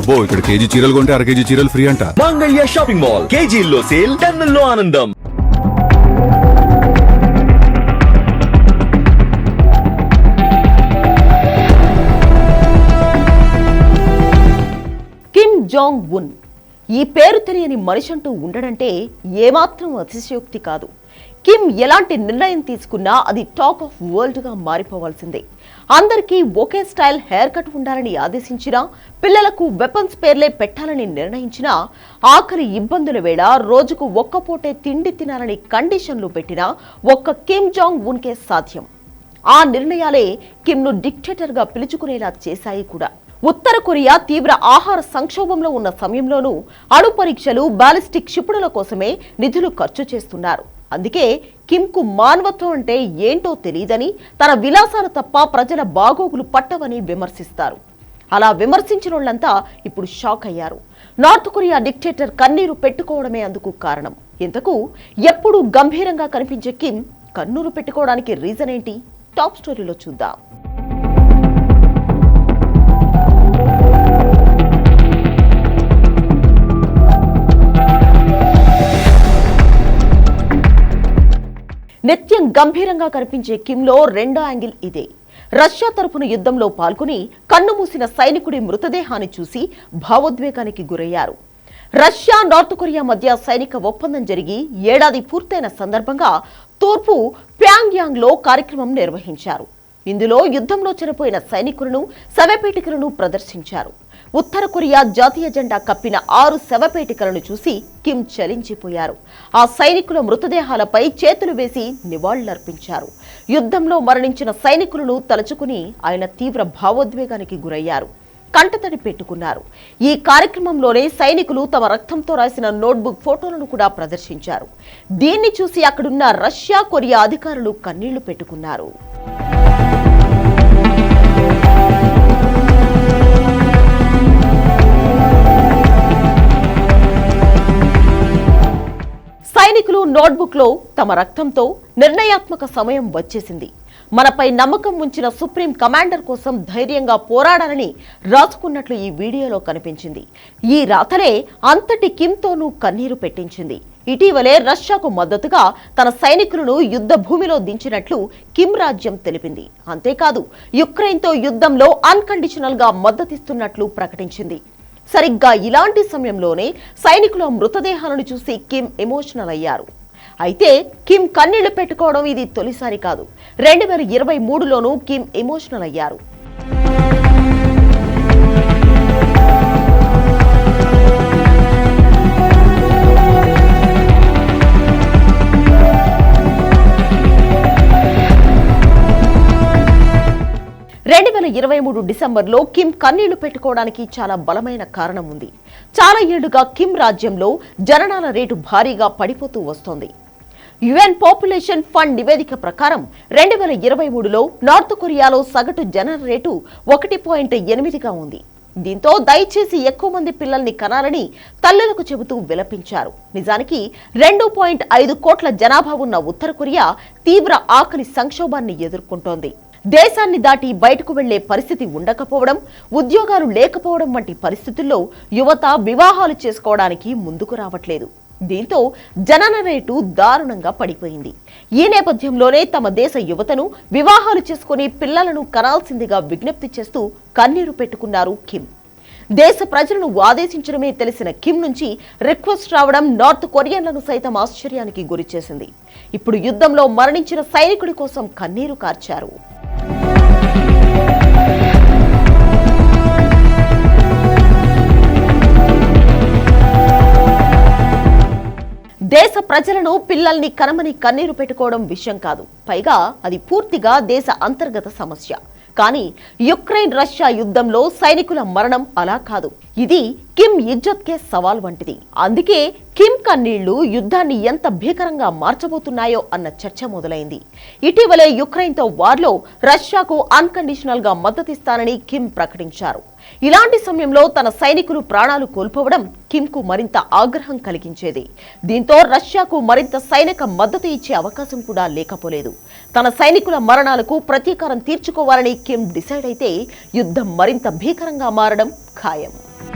అబ్బో ఇక్కడ కేజీ చీరలు కొంటే అర కేజీ చీరలు ఫ్రీ అంట. Mangalya shopping mall. కేజీల్లో సేల్ టన్నుల్లో ఆనందం. కిమ్ జాంగ్ ఉన్ ఈ పేరు తెలియని మనిషి అంటూ ఉండడంటే ఏమాత్రం అతిశయోక్తి కాదు. కిమ్ ఎలాంటి నిర్ణయం తీసుకున్నా అది టాక్ ఆఫ్ వరల్డ్గా మారిపోవాల్సిందే. అందరికీ ఒకే స్టైల్ హెయిర్ కట్ ఉండాలని ఆదేశించినా పిల్లలకు వెపన్స్ పేర్లే పెట్టాలని నిర్ణయించినా ఆఖరి ఇబ్బందుల వేళ రోజుకు ఒక్క పూటే తిండి తినాలని కండిషన్లు పెట్టినా ఒక్క కిమ్ జాంగ్ ఉన్కే సాధ్యం. ఆ నిర్ణయాలే కిమ్ను డిక్టేటర్గా పిలుచుకునేలా చేశాయి కూడా. ఉత్తర కొరియా తీవ్ర ఆహార సంక్షోభంలో ఉన్న సమయంలోనూ అణు పరీక్షలు బాలిస్టిక్ క్షిపణుల కోసమే నిధులు ఖర్చు చేస్తున్నారు. అందుకే కిమ్కు మానవత్వం అంటే ఏంటో తెలియదని తన విలాసాలు తప్ప ప్రజల బాగోగులు పట్టవని విమర్శిస్తారు. అలా విమర్శించిన వాళ్ళంతా ఇప్పుడు షాక్ అయ్యారు. నార్త్ కొరియా డిక్టేటర్ కన్నీరు పెట్టుకోవడమే అందుకు కారణం. ఇంతకు ఎప్పుడూ గంభీరంగా కనిపించే కిమ్ కన్నూరు పెట్టుకోవడానికి రీజన్ ఏంటి? టాప్ స్టోరీలో చూద్దాం. నిత్యం గంభీరంగా కనిపించే కిమ్లో రెండో యాంగిల్ ఇదే. రష్యా తరపున యుద్ధంలో పాల్గొని కన్నుమూసిన సైనికుడి మృతదేహాన్ని చూసి భావోద్వేగానికి గురయ్యారు. రష్యా నార్త్ కొరియా మధ్య సైనిక ఒప్పందం జరిగి ఏడాది పూర్తయిన సందర్భంగా తూర్పు ప్యాంగ్యాంగ్లో కార్యక్రమం నిర్వహించారు. ఇందులో యుద్ధంలో చనిపోయిన సైనికులను శవపేటికలను ప్రదర్శించారు. ఉత్తర కొరియా జాతీయ జెండా కప్పిన ఆరు శవపేటికలను చూసి కిమ్ చలించిపోయారు. ఆ సైనికుల మృతదేహాలపై చేతులు వేసి నివాళులర్పించారు. యుద్ధంలో మరణించిన సైనికులను తలుచుకుని ఆయన తీవ్ర భావోద్వేగానికి గురయ్యారు. కంటతడి పెట్టుకున్నారు. ఈ కార్యక్రమంలోనే సైనికులు తమ రక్తంతో రాసిన నోట్బుక్ ఫోటోలను కూడా ప్రదర్శించారు. దీన్ని చూసి అక్కడున్న రష్యా కొరియా అధికారులు కన్నీళ్ళు పెట్టుకున్నారు. నోట్బుక్లో తమ రక్తంతో నిర్ణయాత్మక సమయం వచ్చేసింది. మనపై నమ్మకం ఉంచిన సుప్రీం కమాండర్ కోసం ధైర్యంగా పోరాడాలని రాసుకున్నట్లు ఈ వీడియోలో కనిపించింది. ఈ రాతలే అంతటి కిమ్తోనూ కన్నీరు పెట్టించింది. ఇటీవలే రష్యాకు మద్దతుగా తన సైనికులను యుద్ధ భూమిలో దించినట్లు కిమ్ రాజ్యం తెలిపింది. అంతేకాదు యుక్రెయిన్తో యుద్ధంలో అన్కండిషనల్గా మద్దతిస్తున్నట్లు ప్రకటించింది. సరిగ్గా ఇలాంటి సమయంలోనే సైనికుల మృతదేహాలను చూసి కిమ్ ఎమోషనల్ అయ్యారు. అయితే కిమ్ కన్నీళ్ళు పెట్టుకోవడం ఇది తొలిసారి కాదు. రెండు వేల ఇరవై మూడులోనూ కిమ్ ఎమోషనల్ అయ్యారు. రెండు వేల ఇరవై మూడు డిసెంబర్లో కిమ్ కన్నీళ్ళు పెట్టుకోవడానికి చాలా బలమైన కారణం ఉంది. చాలా ఏళ్ళుగా కిమ్ రాజ్యంలో జననాల రేటు భారీగా పడిపోతూ వస్తోంది. యుఎన్ పాపులేషన్ ఫండ్ నివేదిక ప్రకారం రెండు వేల ఇరవై మూడులో నార్త్ కొరియాలో సగటు జనన రేటు ఒకటి పాయింట్ ఎనిమిదిగా ఉంది. దీంతో దయచేసి ఎక్కువ మంది పిల్లల్ని కనాలని తల్లులకు చెబుతూ విలపించారు. నిజానికి రెండు పాయింట్ ఐదు కోట్ల జనాభా ఉన్న ఉత్తర కొరియా తీవ్ర ఆకలి సంక్షోభాన్ని ఎదుర్కొంటోంది. దేశాన్ని దాటి బయటకు వెళ్ళే పరిస్థితి ఉండకపోవడం ఉద్యోగాలు లేకపోవడం వంటి పరిస్థితుల్లో యువత వివాహాలు చేసుకోవడానికి ముందుకు రావట్లేదు. దీంతో జనన రేటు దారుణంగా పడిపోయింది. ఈ నేపథ్యంలోనే తమ దేశ యువతను వివాహాలు చేసుకుని పిల్లలను కనాల్సిందిగా విజ్ఞప్తి చేస్తూ కన్నీరు పెట్టుకున్నారు కిమ్. దేశ ప్రజలను ఆదేశించడమే తెలిసిన కిమ్ నుంచి రిక్వెస్ట్ రావడం నార్త్ కొరియన్లను సైతం ఆశ్చర్యానికి గురిచేసింది. ఇప్పుడు యుద్ధంలో మరణించిన సైనికుడి కోసం కన్నీరు కార్చారు. ప్రజలను పిల్లల్ని కనమని కన్నీరు పెట్టుకోవడం విషయం కాదు. పైగా అది పూర్తిగా దేశ అంతర్గత సమస్య. కానీ యుక్రెయిన్ రష్యా యుద్ధంలో సైనికుల మరణం అలా కాదు. ఇది కిమ్ ఇజ్జత్కే సవాల్ వంటిది. అందుకే కిమ్ కన్నీళ్ళు యుద్ధాన్ని ఎంత భీకరంగా మార్చబోతున్నాయో అన్న చర్చ మొదలైంది. ఇటీవలే యుక్రెయిన్తో వార్లో రష్యాకు అన్కండిషనల్గా మద్దతిస్తానని కిమ్ ప్రకటించారు. ఇలాంటి సమయంలో తన సైనికులు ప్రాణాలు కోల్పోవడం కిమ్కు మరింత ఆగ్రహం కలిగించేది. దీంతో రష్యాకు మరింత సైనిక మద్దతు ఇచ్చే అవకాశం కూడా లేకపోలేదు. తన సైనికుల మరణాలకు ప్రతీకారం తీర్చుకోవాలని కిమ్ డిసైడ్ అయితే యుద్ధం మరింత భీకరంగా మారడం 卡伊姆。